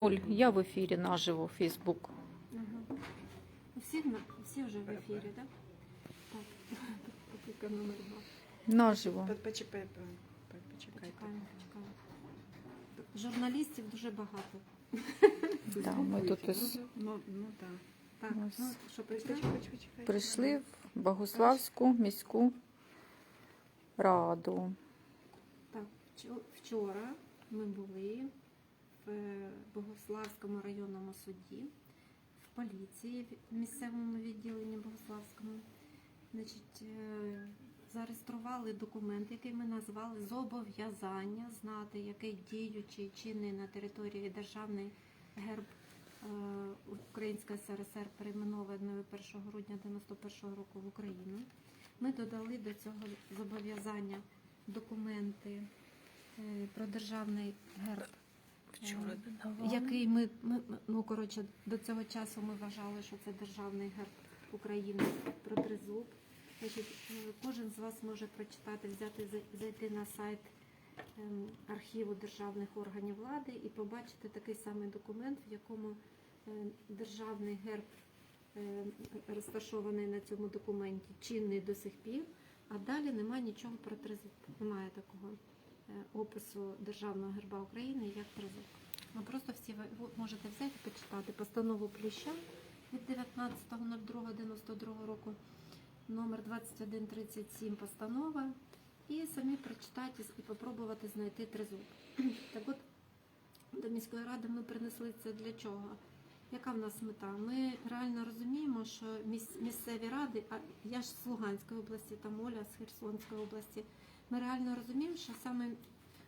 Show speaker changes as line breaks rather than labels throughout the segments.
Оль, я в ефірі наживо, Фейсбук.
Ага. Всі, всі вже в ефірі, так? Так. Номер два.
Наживо.
По- Почекай.
Почекаємо, почекаємо. Журналістів дуже багато.
Да, ми тут із-
Ну, ну так.
Так,
Ось.
ну що
Почекай,
прийшли в Богославську міську раду.
Так, вчо- вчора ми були Богославському районному суді, в поліції в місцевому відділенні Богославському. Значить, е, зареєстрували документ, який ми назвали зобов'язання знати, який діючий чинний на території державний герб е, Українська СРСР перейменованої 1 грудня 91 року в Україну. Ми додали до цього зобов'язання документи е, про державний герб,
Вчора додавали.
який ми, ми ну коротше до цього часу ми вважали, що це державний герб України про тризуб. Значить, е, кожен з вас може прочитати, взяти зайти на сайт ем, архіву державних органів влади і побачити такий самий документ, в якому е, державний герб е, розташований на цьому документі, чинний до сих пір, а далі немає нічого про тризуб. Немає такого опису державного герба України як тризуб. Ви просто всі ви можете взяти і почитати постанову Плюща від 19.02.92 року, номер 2137 постанова, і самі прочитати і попробувати знайти тризуб. Так от до міської ради ми принесли це для чого? Яка в нас мета? Ми реально розуміємо, що місцеві ради, а я ж з Луганської області, там Оля з Херсонської області. Ми реально розуміємо, що саме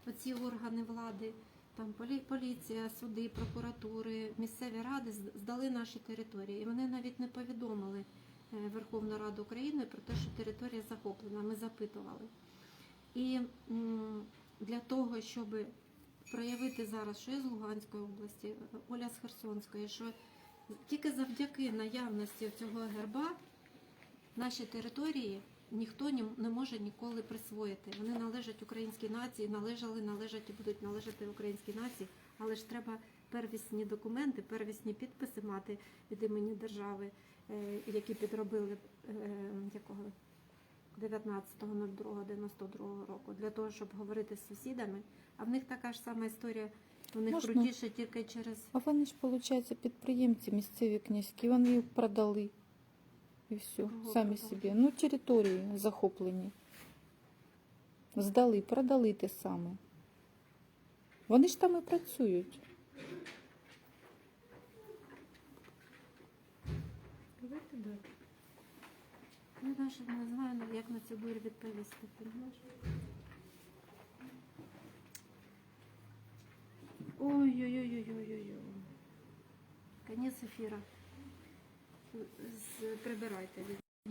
оці органи влади, там полі- поліція, суди, прокуратури, місцеві ради здали наші території. І вони навіть не повідомили е, Верховну Раду України про те, що територія захоплена. Ми запитували. І для того, щоб проявити зараз, що я з Луганської області, Оля з Херсонської, що тільки завдяки наявності цього герба наші території ніхто не може ніколи присвоїти. Вони належать українській нації, належали, належать і будуть належати українській нації, але ж треба первісні документи, первісні підписи мати від імені держави, е, які підробили е, якого 19.02.92 року для того, щоб говорити з сусідами. А в них така ж сама історія. У них
Можна?
крутіше тільки через
А вони ж, виходить, підприємці місцеві князькі, вони їх продали. І все,
Кого
самі
продали?
собі. Ну, території захоплені. Здали, продали те саме. Вони ж там і працюють.
Давайте далі. Я навіть не знаю, як на цю бурю відповісти. Понимаєш? Ой-ой-ой-ой-ой-ой. Конець ефіра. Прибирайте.